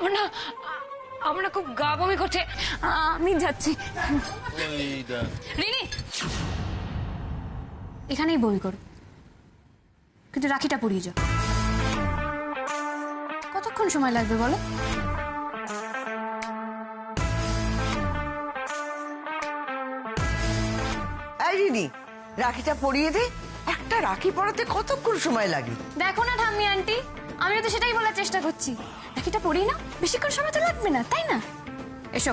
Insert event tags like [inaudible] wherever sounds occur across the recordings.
আমার না আমার না খুব গা বমি করছে। আমি যাচ্ছি। রিনি! এখানেই বমি করো। কিন্তু রাখিটা পরিয়ে যাও। কতক্ষণ সময় লাগবে বলো? রিনি রাখিটা পরিয়ে দে। একটা রাখি পরাতে কতক্ষণ সময় লাগে? দেখো না ঠাম্মি আন্টি আমি তো সেটাই বলার চেষ্টা করছি। রাখিটা পড়ি না বেশিক্ষণ সময় তো লাগবে না, তাই না? এসো?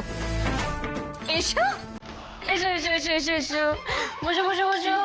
এসো এসো এসো এসো এসো। বসো বসো বসো।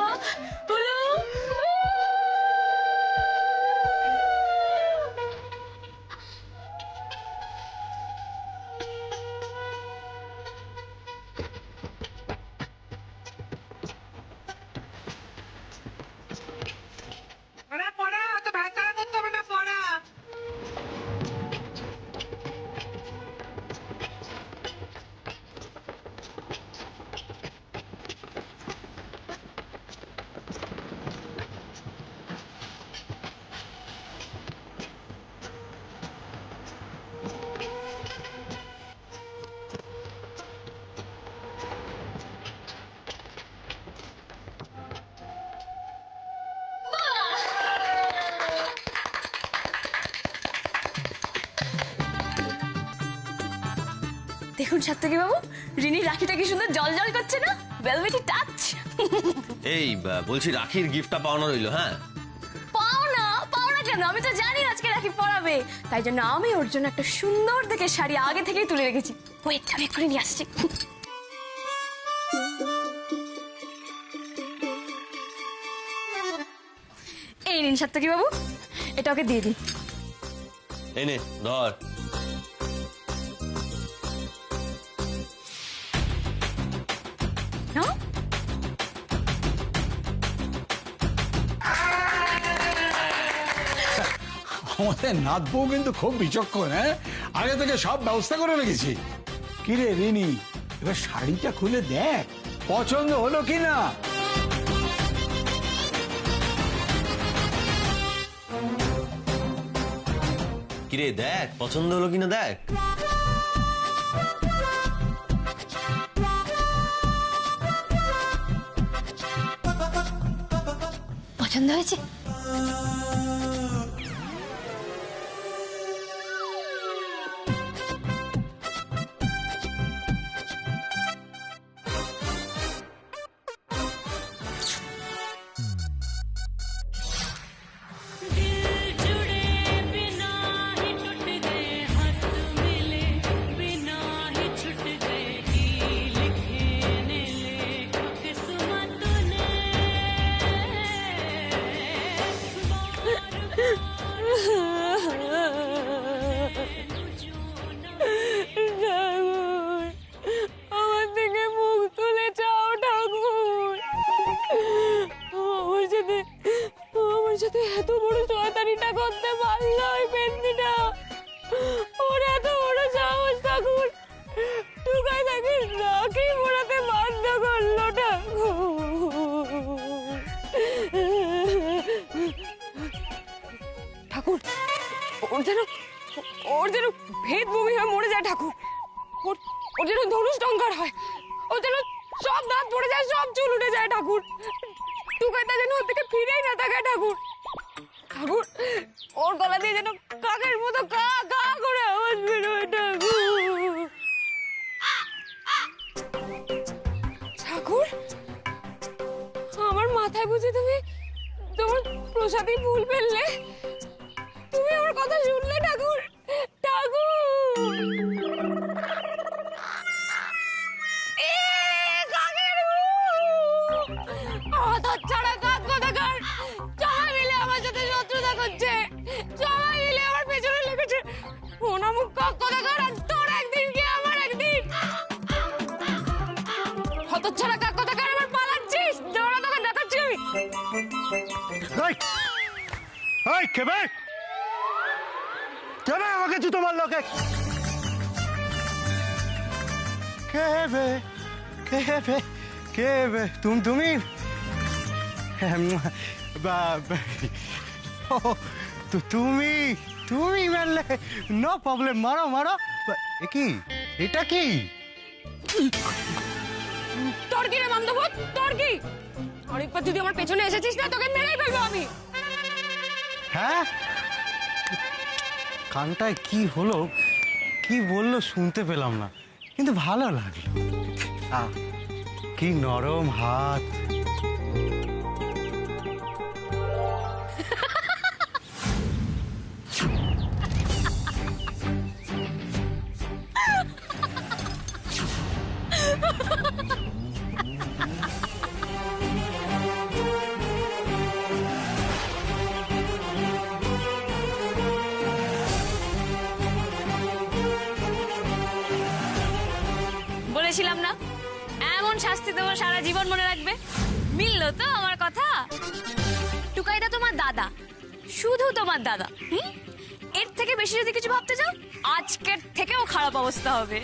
দেখুন সাত্তকি বাবু রিনির রাখিটা কি সুন্দর জল জল করছে না? ভেলভেটি টাচ এই বলছি রাখির গিফটটা পাওয়ানো রইল হ্যাঁ? পাওনা? পাওনা কেন? আমি তো জানি আজকে রাখি পরাবে। তাই জন্য আমি ওর জন্য একটা সুন্দর দেখে শাড়ি আগে থেকেই তুলে রেখেছি। ওয়েট আমি এক্ষুনি নিয়ে আসছি। এই নিন সাত্তকি বাবু এটা ওকে দিয়ে দিন। এনে ধর। আমাদের নাথ বউ কিন্তু খুব বিচক্ষণ হ্যাঁ? আগে থেকে সব ব্যবস্থা করে রেখেছি। কিরে রিনি? এবার শাড়িটা খুলে দেখ পছন্দ হলো কি না কিরে দেখ পছন্দ হলো কিনা দেখ? পছন্দ হয়েছে? ওর ওর যেন ধনুষ টঙ্কার হয়। ওর যেন সব দাঁত পড়ে যায়, সব চুল উঠে যায় ঠাকুর। টুকাইটা যেন ওর থেকে ফিরেই না তাকায় ঠাকুর। ঠাকুর, ওর গলা দিয়ে যেন কাকের মতো কা কা করে আওয়াজ বেরোয় ঠাকুর। ঠাকুর, আমার মাথায় বুঝে তুমি তোমার প্রসাদী ফুল ফেললে। তুমি আমার কথা শুনলে ঠাকুর। ঠাকুর! অনামুখ কাক কোথাকার, আর তোর একদিন কি? আমার একদিন। হতচ্ছাড়া কাক কেবে কেবে আমাকে জুতো মারলো কে কেবে তুমি তুমি? তুমি মারলে। নো প্রবলেম মারো মারো। এ কি? এটা কি? তোর কি রে মামদভূত তোর কি? আরেকবার যদি আমার পেছনে এসেছিস না তোকে মেরেই ফেলব আমি। হ্যাঁ? কানটায় কি হলো কি বলল শুনতে পেলাম না কিন্তু ভালো লাগল। কি নরম হাত। [laughs] দেবো সারা জীবন মনে রাখবে। মিললো তো আমার কথা? টুকাইদা তোমার দাদা। শুধু তোমার দাদা। হুম? এর থেকে বেশি যদি কিছু ভাবতে চাও, আজকের থেকেও খারাপ অবস্থা হবে।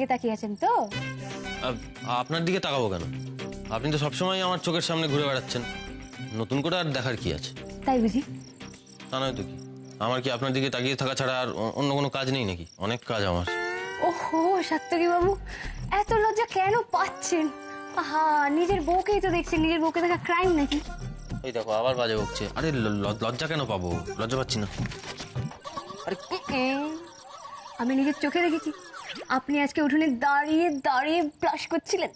দিকে তাকিয়ে আছেন তো? আপনার দিকে তাকাবো কেন? আপনি তো সবসময় আমার চোখের সামনে ঘুরে বেড়াচ্ছেন। নতুন করে আর দেখার কি আছে? তাই বুঝি। তা নয় তো কি? আমার কি আপনার দিকে তাকিয়ে থাকা ছাড়া আর অন্য কোনো কাজ নেই নাকি? অনেক কাজ আমার। ওহো সাত্তকী বাবু এত লজ্জা কেন পাচ্ছেন? আহা নিজের বউকেই তো দেখছেন নিজের বউকে দেখা ক্রাইম নাকি? এই দেখো আবার বাজে বকছে। আরে লজ্জা কেন পাবো? লজ্জা পাচ্ছি না। এ, আমি নিজের চোখে দেখেছি। আপনি আজকে উঠোনে দাঁড়িয়ে দাঁড়িয়ে ব্রাশ করছিলেন?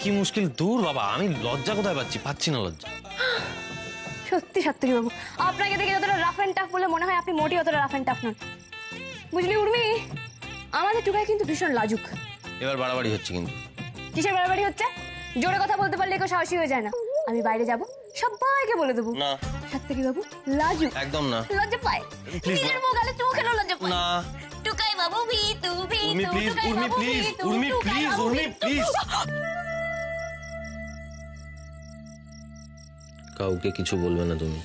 কি মুশকিল, দূর বাবা, আমি লজ্জা কোথায় পাচ্ছি? পাচ্ছি না লজ্জা। সত্যি সত্যি বাবু। আপনাকে দেখে যতটা রাফ অ্যান্ড টাফ বলে মনে হয় আপনি মোটেই অতটা রাফ অ্যান্ড টাফ নন। বুঝলি উর্মি? আমাদের টুকাই কিন্তু ভীষণ লাজুক। এবার বাড়াবাড়ি হচ্ছে কিন্তু। কিসের বাড়াবাড়ি হচ্ছে? জোরে কথা বলতে পারলে কেউ সাহসী হয়ে যায় না। আমি বাইরে যাব সবাইকে বলে দেবো। না। সত্যি বাবু? লাজুক। একদম না। লজ্জা পায়? Please, নিজের বউ গালে চোখেরও লজ্জা পায়? না। টুকাই বাবু ভিতু ভিতু Urmi please Urmi please Urmi please Urmi please কাউকে কিছু বলবে না তুমি।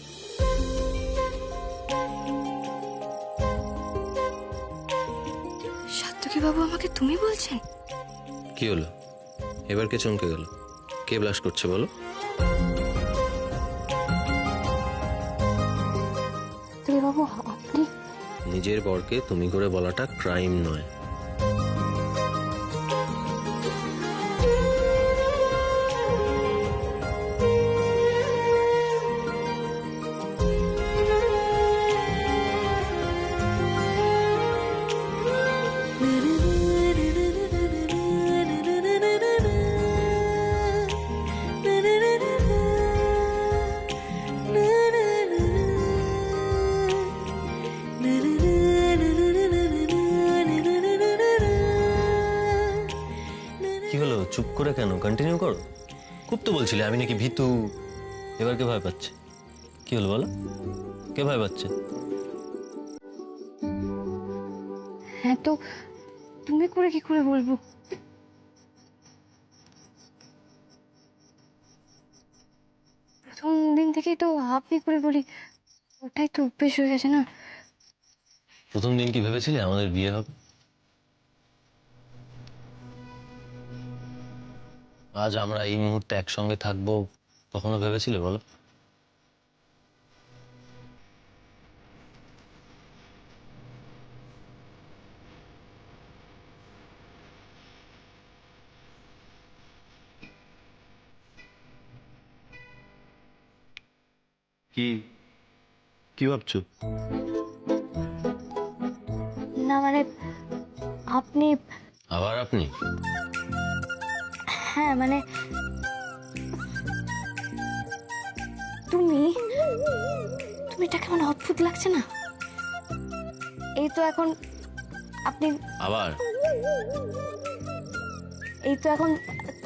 সাত্তকী বাবু আমাকে তুমি বলছেন? কি হলো? এবার কে চমকে গেল? কে ব্লাশ করছে বলো? বাবু আপনি? নিজের বরকে তুমি করে বলাটা ক্রাইম নয়। পাচ্ছে হ্যাঁ তো তুমি করে কি করে বলব? প্রথম দিন থেকেই তো আপনি করে বলি ওটাই তো অভ্যেস হয়ে গেছে না? প্রথম দিন কি ভেবেছিলে আমাদের বিয়ে হবে? আজ আমরা এই মুহূর্তে একসঙ্গে থাকব কখনো ভেবেছিলে বলো? কি? কি ভাবছ? না মানে আপনি আবার আপনি? হ্যাঁ মানে তুমি তুমি এটা কেমন অদ্ভুত লাগছে না? এই তো এখন আপনি আবার? এই তো এখন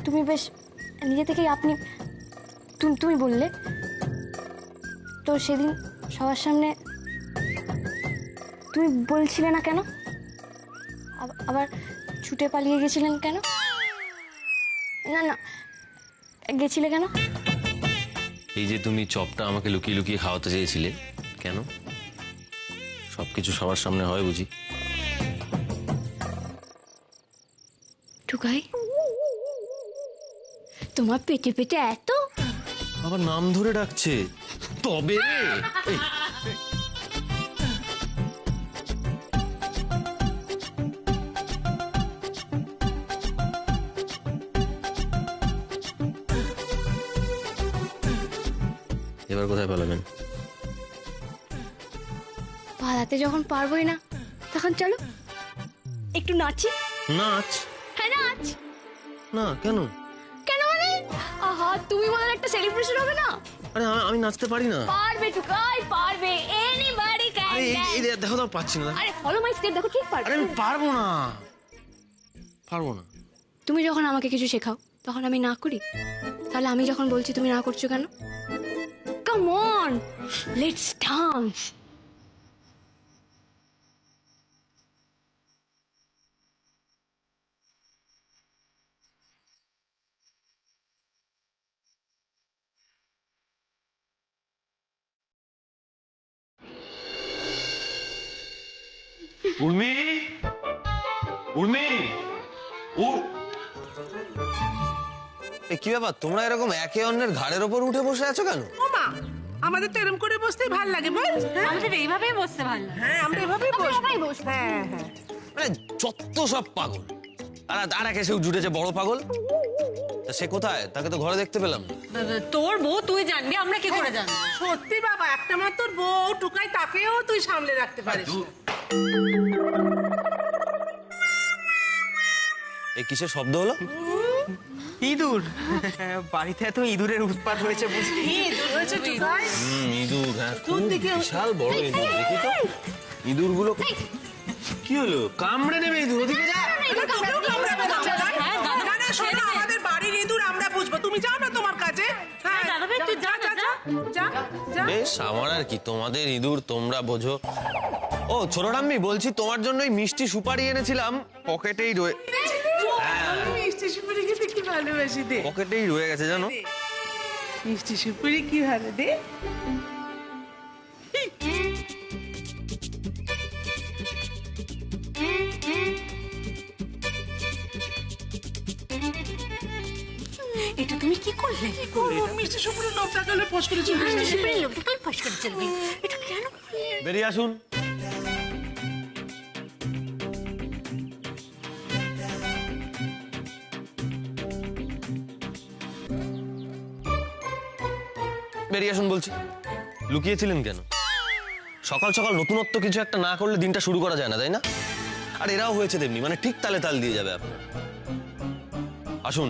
তুমি বেশ নিজে থেকেই আপনি তুমি তুমি বললে তো সেদিন সবার সামনে তুমি বলছিলে না কেন? আবার ছুটে পালিয়ে গেছিলেন কেন? না না গেছিলে কেন? এই যে তুমি চপটা আমাকে লুকিয়ে লুকিয়ে খাওয়াতে চেয়েছিলে কেন? সবকিছু সবার সামনে হয় বুঝি। টুকাই তোমার পেটে পেটে এত? আবার নাম ধরে ডাকছে। তবে রে। এবার কোথায় পালাবেন? পালাতে যখন পারবোই না তখন চলো একটু নাচি। নাচ? হ্যাঁ নাচ। না কেন? কেন মানে? আহা তুমি বলে একটা সেলিব্রেশন হবে না? আরে আমি- নাচতে পারি না। পারবে টুকাই পারবে। এনিবডি ক্যান এই দেখো তো পাচ্ছি না। আরে ফলো মাই স্টেপ দেখো ঠিক পারবে। আরে আমি পারব না। পারব না। তুমি যখন আমাকে কিছু শেখাও তখন আমি না করি? তাহলে আমি যখন বলছি তুমি না করছ কেন? কাম অন লেটস ডান্স ব্যাপার তোমরা এরকম একে অন্যের ঘাড়ের ওপর উঠে বসে আছো কেন? ওমা আমাদের তো এরকম করে বসতেই ভালো লাগে বল। হ্যাঁ? আমাদের এইভাবেই বসতে ভালো লাগে। হ্যাঁ আমরা এভাবেই বসবো। হ্যাঁ হ্যাঁ। মানে যত সব পাগল। আর আর এক এসেও জুটেছে বড় পাগল। তা সে কোথায়? তাকে তো ঘরে দেখতে পেলাম না। তোর বউ তুই জানবি আমরা কি করে জানব? সত্যি বাবা একটা মাত্র বউ টুকাই তাকেও তুই সামলে রাখতে পারিস না। এই কিসের শব্দ হলো? ইঁদুর? বাড়িতে এত ইঁদুরের উৎপাত হয়েছে বুঝলি ইঁদুর হ্যাঁ খুব বিশাল বড় ইঁদুর দেখি তো। ইঁদুরগুলো কি হলো? কামড়ে নেবে ইঁদুর ওদিকে যা? হ্যাঁ, আমাদের বাড়ির ইঁদুর আমরা বুঝব তুমি যাও না তোমার কাছে। হ্যাঁ বেশ আমার আর কি তোমাদের ইঁদুর তোমরা বোঝো। ও ছোট রাম্মি বলছি তোমার জন্য মিষ্টি সুপারি এনেছিলাম। পকেটেই রয়ে ভালোবাসি দে। পকেটেই রয়ে গেছে জানো? মিষ্টি সুপুরি কি ভালো দে। এটা তুমি কি করলে? মিষ্টি সুপুরি লোকটা গেলে ফস করে চলে এসেছে। ফাঁস করে চলবি। এটা কেন বেরিয়ে আসুন। বেরিয়ে আসুন বলছি। লুকিয়েছিলেন কেন? সকাল সকাল নতুনত্ব কিছু একটা না করলে দিনটা শুরু করা যায় না তাই না? আর এরাও হয়েছে তেমনি মানে ঠিক তালে তাল দিয়ে যাবে আপনার। আসুন।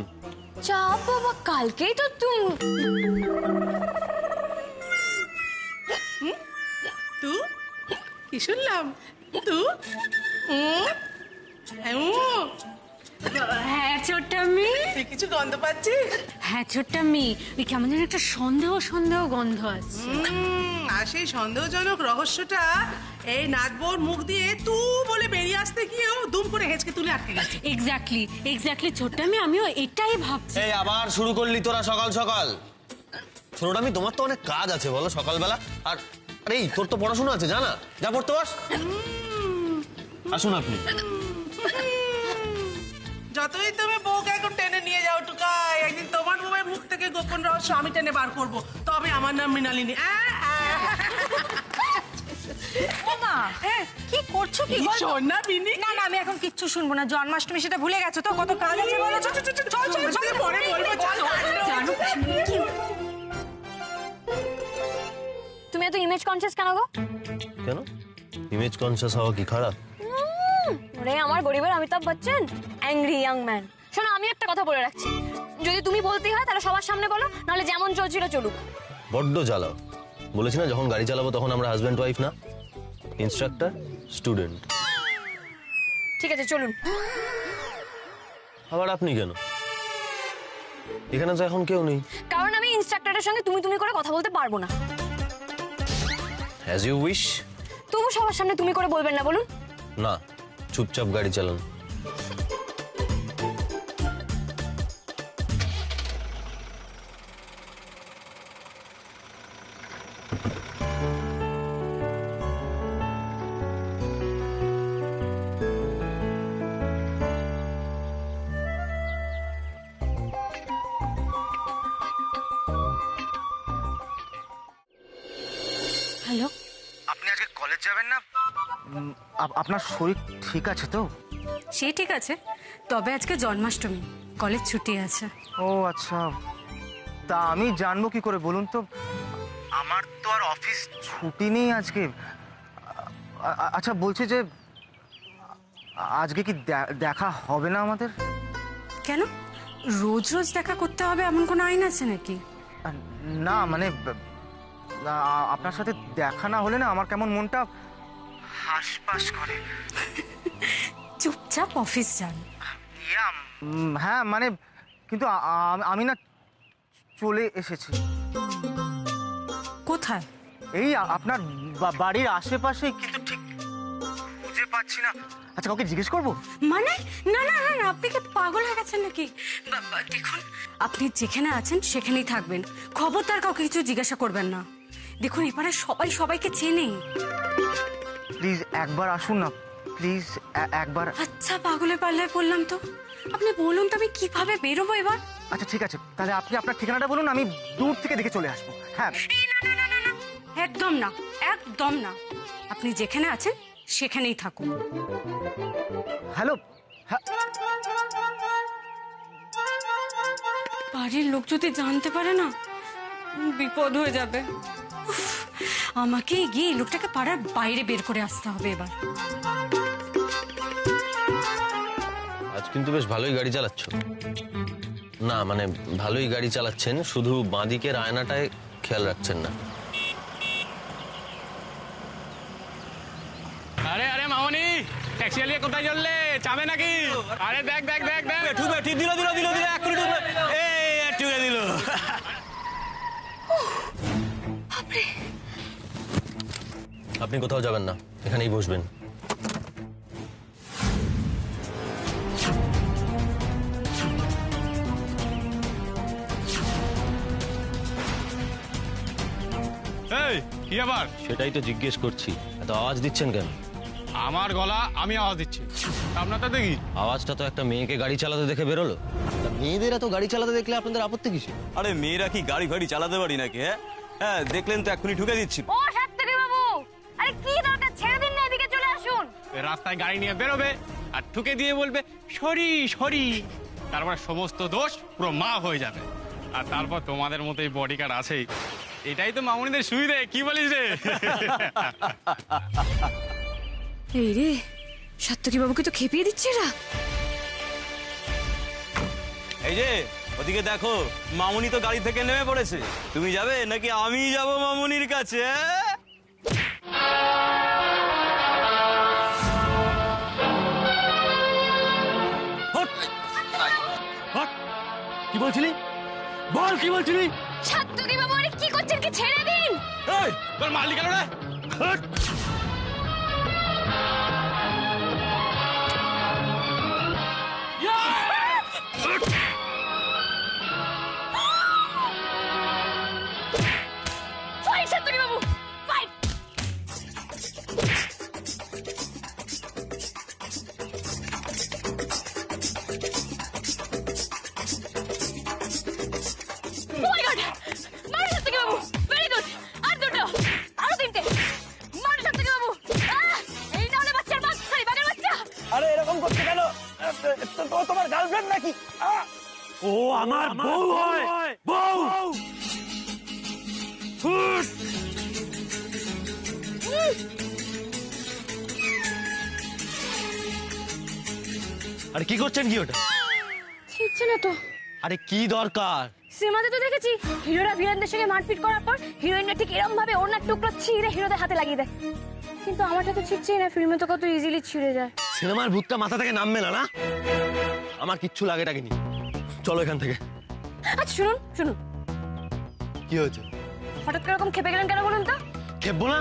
চাপ বাবা কালকেই তো তুমি তু? কি শুনলাম? তু? উম, হ্যাঁ, ছোট্টামি তুই কিছু গন্ধ পাচ্ছিস? হ্যাঁ ছোট্টামি ওই কেমন যেন একটা সন্দেহ সন্দেহ গন্ধ আছে। আর সেই সন্দেহজনক রহস্যটা এই নাটবোর মুখ দিয়ে তু বলে বেরিয়ে আসতে গিয়েও দুম করে হেঁচকে তুলে আটকে গেছে। এক্স্যাক্টলি এক্স্যাক্টলি ছোট্টামি আমিও এটাই ভাবছি। এই আবার শুরু করলি তোরা সকাল সকাল। ছোটটা আমি তোমার তো অনেক কাজ আছে বলো সকালবেলা। আর আরে এই তোর তো পড়াশোনা আছে জানা? যা পড়তে পাস আসুন আপনি। যতই তুমি বউকে এখন টেনে নিয়ে যাও টুকাই একদিন তোমার বউয়ের মুখ থেকে গোপন রহস্য আমি টেনে বার করব। তবে আমার নাম মৃণালিনী। আ। কি করছ কি? না বিনি না না আমি এখন কিচ্ছু শুনব না। জন্মাষ্টমী সেটা ভুলে গেছো তো? কত কাজ আছে বলো? চল চল চল চল চল চল। পরে বলব চল, চল। তুমি এত ইমেজ কনসিয়াস কেন গো? কেন? ইমেজ কনসিয়াস হওয়া কি খারাপ? আমার গরিবের Amitabh Bachchan. Angry young man শোনো আমি একটা কথা বলে রাখছি। যদি তুমি বলতেই হয় তাহলে সবার সামনে বলো নাহলে যেমন চলছিল চলুক। বড্ড জ্বালাও। বলেছি না যখন গাড়ি চালাবো তখন আমরা হাজব্যান্ড ওয়াইফ না? ইনস্ট্রাক্টর স্টুডেন্ট ঠিক আছে চলুন। আবার আপনি কেন? এখানে তো এখন কেউ নেই। কারণ আমি ইনস্ট্রাক্টরের সঙ্গে তুমি তুমি করে কথা বলতে পারব না। অ্যাজ ইউ উইশ তবু সবার সামনে তুমি করে বলবেন না বলুন। না চুপচাপ গাড়ি চালান। আপনার শরীর ঠিক আছে তো? সে ঠিক আছে তবে আজকে জন্মাষ্টমী কলেজ ছুটি আছে। ও আচ্ছা। তা আমি জানব কি করে বলুন তো? আমার তো আর অফিস ছুটি নেই আজকে। আচ্ছা বলছি যে আজকে কি দেখা হবে না আমাদের? কেন? রোজ রোজ দেখা করতে হবে এমন কোনো আইন আছে নাকি? না মানে আপনার সাথে দেখা না হলে না আমার কেমন মনটা হাসপাস করে। চুপচাপ অফিস যান। হ্যাঁ মানে কিন্তু আমি না চলে এসেছি। কোথায়? এই আপনার বাড়ির আশেপাশে কিন্তু ঠিক খুঁজে পাচ্ছি না। আচ্ছা কাউকে জিজ্ঞেস করব? মানে? না না না না, আপনি কি পাগল হয়ে গেছেন নাকি? দেখুন। আপনি যেখানে আছেন সেখানেই থাকবেন। খবরদার কাউকে কিছু জিজ্ঞাসা করবেন না। দেখুন এবারে সবাই সবাইকে চেনে। প্লিজ একবার আসুন না। প্লিজ একবার আচ্ছা পাগলে পাল্লায় পড়লাম তো। আপনি বলুন তো আমি কীভাবে বেরোবো এবার? আচ্ছা ঠিক আছে। তাহলে আপনি আপনার ঠিকানাটা বলুন আমি দূর থেকে দেখে চলে আসব। হ্যাঁ। একদম না একদম না। আপনি যেখানে আছেন সেখানেই থাকুন। হ্যালো? হ্যাঁ। বাড়ির লোক যদি জানতে পারে না বিপদ হয়ে যাবে। আমাকে গিয়ে এই লোকটাকে পাড়ার বাইরে বের করে আসতে হবে এবার। আজ কিন্তু বেশ ভালোই গাড়ি চালাচ্ছ। না মানে ভালোই গাড়ি চালাচ্ছেন শুধু বাঁদিকের আয়নাটায় খেয়াল রাখছেন না। আরে আরে মামনি ট্যাক্সি চালিয়ে কোথায় চললে? চাবে নাকি? আরে দেখ দেখ দেখ দেখ। ঠুকে ঠিক দিল দিল দিল দিল এক কোটি ঠুকবে এই ঠুকে দিল। আপনি কোথাও যাবেন না। এখানেই বসবেন। এই কি আবার? সেটাই তো জিজ্ঞেস করছি। এত আওয়াজ দিচ্ছেন কেন? আমার গলা আমি আওয়াজ দিচ্ছি। আপনারটা দেখি। আওয়াজটা তো একটা মেয়েকে গাড়ি চালাতে দেখে বেরোলো। মেয়েদের এত গাড়ি চালাতে দেখলে আপনাদের আপত্তি কিসে আরে মেয়েরা কি গাড়ি ফাড়ি চালাতে পারি নাকি হ্যাঁ? হ্যাঁ দেখলেন তো এক্ষুনি ঢুকে দিচ্ছি। আরে কি দরকার? ছেড়ে দিন না এদিকে চলে আসুন। রাস্তায় গাড়ি নিয়ে বেরোবে আর ঠুকে দিয়ে বলবে সরি সরি। তারপর সমস্ত দোষ পুরো মা হয়ে যাবে। আর তারপর তোমাদের মতোই বডি কার্ড আছেই। এটাই তো মামুনিদের সুবিধে কি বলিস রে? এই রে বাবুকে তো খেপিয়ে দিচ্ছে এরা। এই যে ওদিকে দেখো মামুনি তো গাড়ি থেকে নেমে পড়েছে। তুমি যাবে নাকি আমি যাব মামুনির কাছে কি বলছিলি? বল কি বলছিলি? সাত্তরি বাবু আরে কি করছেন? কি ছেড়ে দিন। এই, তোর মালিক রে। আরে কি করছেন কি ওটা? ছিটছে না তো। আরে কি দরকার? সিনেমাতে তো দেখেছি হিরোরা ভিলেনদের সঙ্গে মারপিট করার পর হিরোইনরা ঠিক এরকম ভাবে ওনার টুকরো ছিঁড়ে হিরোদের হাতে লাগিয়ে দেয়। কিন্তু আমারটা তো ছিঁড়ছেই না ফিল্মে তো কত ইজিলি ছিঁড়ে যায়। সিনেমার ভূতটা মাথা থেকে নামবে না না? আমার কিচ্ছু লাগে টাকেনি চলো এখান থেকে। আচ্ছা শুনুন শুনুন। কি হয়েছে? হঠাৎ করে এরকম খেপে গেলেন কেন বলুন তো? খেপবো না?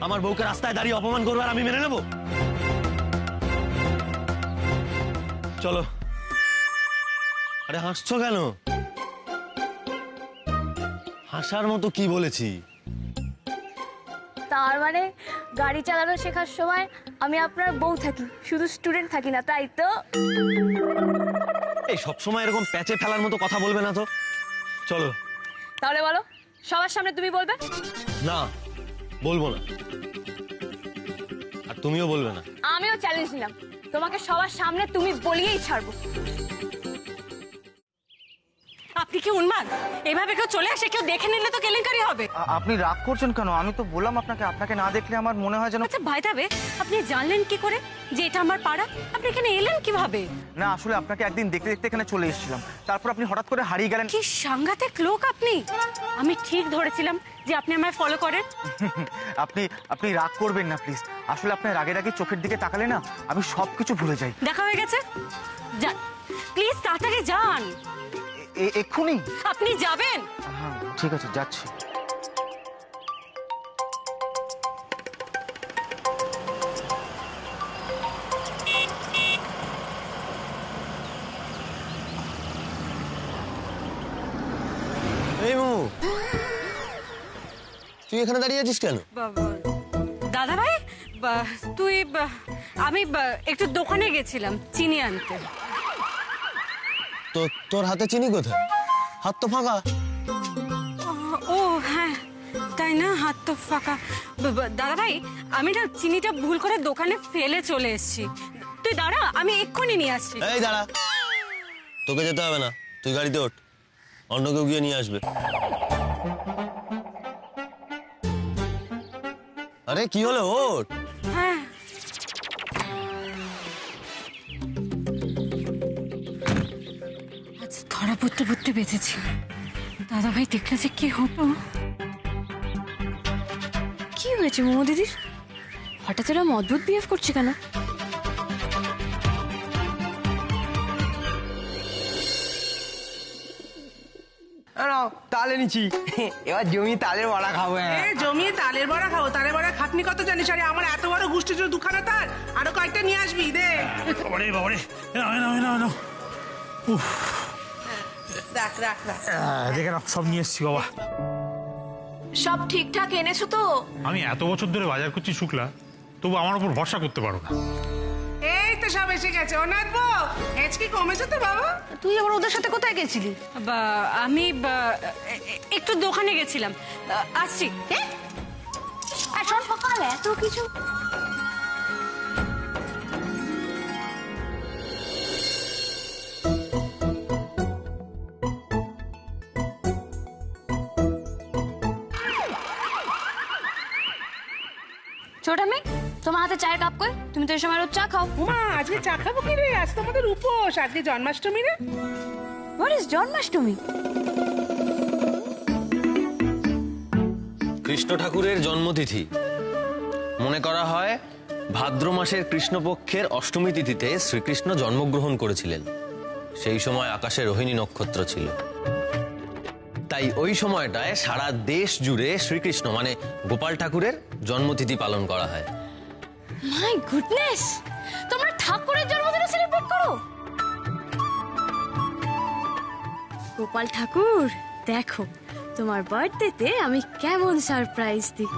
আমার বউকে রাস্তায় দাঁড়িয়ে অপমান করবে আর আমি মেনে নেব? চলো। আরে হাসছো কেন? হাসার মতো কি বলেছি? তার মানে গাড়ি চালানো শেখার সময় আমি আপনার বউ থাকি শুধু স্টুডেন্ট থাকি না তাই তো? এই সবসময় এরকম প্যাচে ফেলার মতো কথা বলবে না তো? চলো। তাহলে বলো সবার সামনে তুমি বলবে? না বলব না। আর তুমিও বলবে না। আমিও চ্যালেঞ্জ নিলাম। তোমাকে সবার সামনে তুমি বলিয়েই ছাড়বো। আপনি কি উন্মাদ? এভাবে কেউ চলে আসে কেউ দেখে নিলে তো কেলেঙ্কারি হবে। আপনি রাগ করছেন কেন? আমি তো বললাম আপনাকে আপনাকে না দেখলে আমার মনে হয় যেন আচ্ছা ভাই তবে আপনি জানলেন কি করে? যে এটা আমার পাড়া? আপনি এখানে এলেন কীভাবে? না আসলে আপনাকে একদিন দেখতে দেখতে এখানে চলে এসেছিলাম। তারপর আপনি হঠাৎ করে হারিয়ে গেলেন কি সাংঘাতিক লোক আপনি! আমি ঠিক ধরেছিলাম যে আপনি আমায় ফলো করেন। [laughs] আপনি আপনি রাগ করবেন না প্লিজ আসলে আপনার রাগে রাগে চোখের দিকে তাকালে না আমি সব কিছু ভুলে যাই। দেখা হয়ে গেছে? যান। প্লিজ তাড়াতাড়ি যান। এক্ষুনি? আপনি যাবেন? হ্যাঁ ঠিক আছে যাচ্ছি। এই মু। তুই এখানে দাঁড়িয়ে আছিস কেন? দাদা ভাই তুই আমি একটু দোকানে গেছিলাম চিনি আনতে। তো তোর হাতে চিনি কোথায়? হাত তো ফাঁকা। ও হ্যাঁ তাই না? হাত তো ফাঁকা। দাদা ভাই আমি না চিনিটা ভুল করে দোকানে ফেলে চলে এসেছি। তুই দাঁড়া আমি এক্ষুনি নিয়ে আসছি। এই দাঁড়া। তোকে যেতে হবে না। তুই গাড়িতে ওঠ। অন্য কেউ গিয়ে নিয়ে আসবে। আরে কি হলো? ওঠ। হ্যাঁ পড়তে পড়তে বেঁচেছি দাদা ভাই দেখলে যে কি হতো? কি হয়েছে মোমো দিদির? হঠাৎ এরকম অদ্ভুত বিহেভ করছে কেন? তালে নিচ্ছি এবার জমি তালের বড়া খাব এ হ্যাঁ জমিয়ে তালের বড়া খাব তালের বড়া খাটনি কত জানিস? আরে আমার এত বড় গোষ্ঠী ছিল দুখানা তার আরও কয়েকটা নিয়ে আসবি দে। বাবারে বাবারে। নাও নাও নাও নাও। রাখ রাখ রাখ। দেখে নাও সব নিয়ে এসছি বাবা। সব ঠিকঠাক এনেছো তো? আমি এত বছর ধরে বাজার করছি শুক্লা তবু আমার উপর ভরসা করতে পারো না। এই তো সব এসে গেছে। অনাথ বউ হেঁচকি কমেছে তো বাবা। তুই আবার ওদের সাথে কোথায় গেছিলি? বা আমি একটু দোকানে গেছিলাম। আসছি। হ্যাঁ আর শোন সকাল এত কিছু ছোট মেয়ে তোমার হাতে চায়ের কাপ কই? তুমি তো এই সময় রোজ চা খাও। মা আজকে চা খাব কি রে? আজ তো আমাদের উপোস আজকে জন্মাষ্টমী রে। What is Janmashtami? কৃষ্ণ ঠাকুরের জন্মতিথি। মনে করা হয় ভাদ্র মাসের কৃষ্ণপক্ষের অষ্টমী তিথিতে শ্রীকৃষ্ণ জন্মগ্রহণ করেছিলেন। সেই সময় আকাশে রোহিণী নক্ষত্র ছিল। তাই ওই সময়টায় সারা দেশ জুড়ে শ্রীকৃষ্ণ মানে গোপাল ঠাকুরের জন্মতিথি পালন করা হয়। মাই গুডনেস তোমরা ঠাকুরের জন্মদিন সেলিব্রেট করো? গোপাল ঠাকুর, দেখো, তোমার বার্থডেতে আমি কেমন সারপ্রাইজ দিই।